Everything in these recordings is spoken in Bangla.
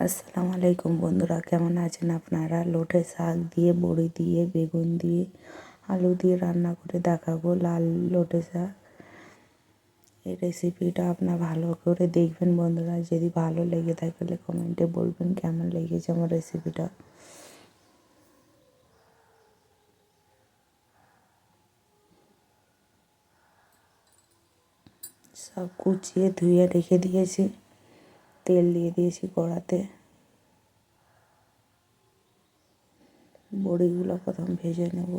আসসালামু আলাইকুম বন্ধুরা, কেমন আছেন আপনারা? লোটে শাক দিয়ে, বড়ি দিয়ে, বেগুন দিয়ে, আলু দিয়ে রান্না করে দেখাবো লাল লোটে শাক। এই রেসিপিটা আপনার ভালো করে দেখবেন বন্ধুরা। যদি ভালো লেগে থাকলে কমেন্টে বলবেন কেমন লেগেছে আমার রেসিপিটা সব কুচিয়ে ধুয়ে রেখে দিয়েছি। তেল দিয়ে দিয়েছি কড়াতে। বড়িগুলো প্রথম ভেজে নেব।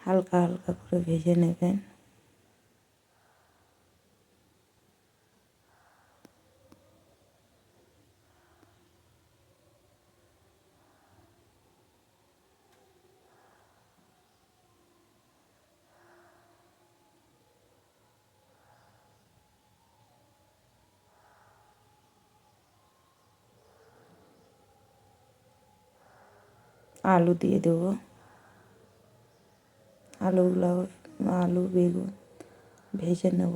হালকা হালকা করে ভেজে নেবেন। আলু দিয়ে দেবো। আলুগুলো আলু বেগুন ভেজে নেব।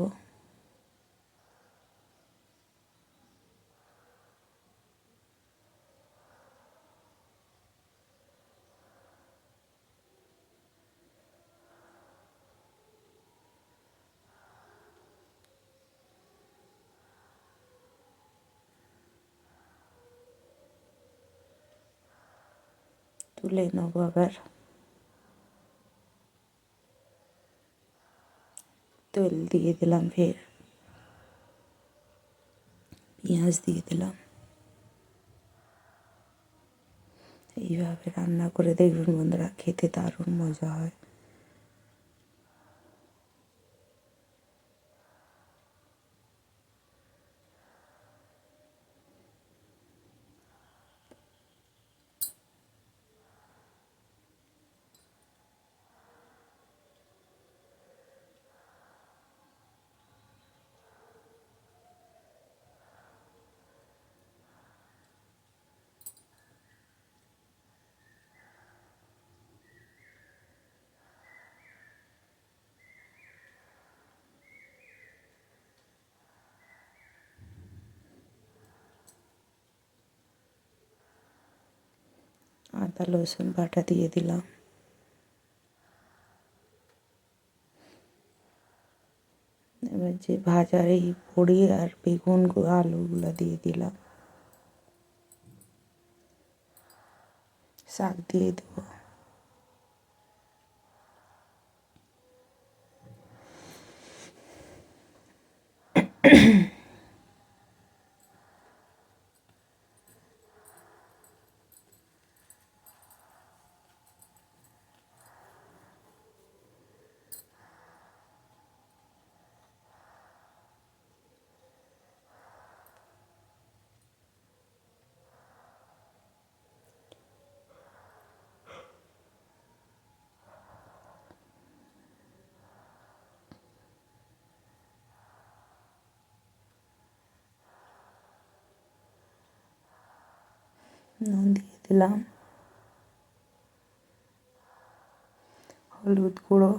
তুলে নেব আবার। তেল দিয়ে দিলাম ফের। পেঁয়াজ দিয়ে দিলাম। এইভাবে রান্না করে দেখবেন বন্ধুরা, খেতে দারুণ মজা হয়। আদা, রসুন বাটা দিয়ে দিলাম। এবার যে ভাজার এই বড়ি আর বেগুন, আলুগুলো দিয়ে দিলাম। শাক দিয়ে দেবো। দিয়ে দিলাম। হলুদ গুঁড়ো,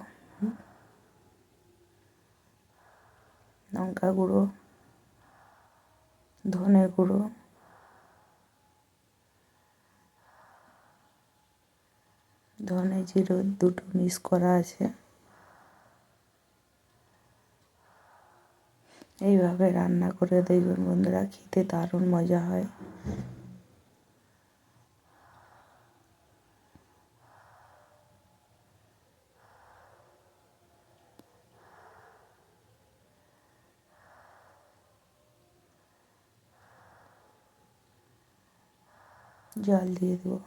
লঙ্কা গুঁড়ো, ধনে গুঁড়ো, ধনে জিরো দুটো মিক্স করা আছে। এইভাবে রান্না করে দেখবেন বন্ধুরা, খেতে দারুণ মজা হয়। জল দিয়ে দেবো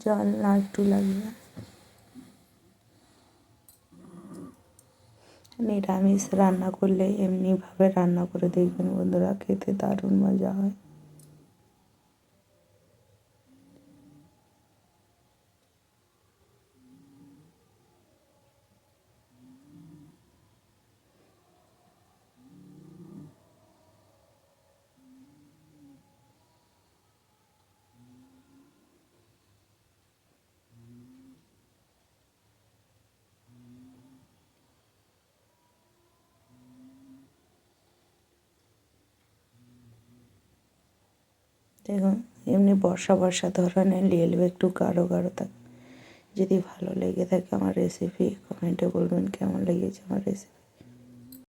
জল না একটু লাগবে নিরামিষ রান্না করলে এমনিভাবে রান্না করে দেখবেন বন্ধুরা খেতে দারুণ মজা হয়। দেখুন এমনি বর্ষা বর্ষা ধরনের লিয়েলবে একটু গাঢ় গাঢ় থাকে। যদি ভালো লেগে থাকে আমার রেসিপি কমেন্টে বলবেন কেমন লেগেছে আমার রেসিপি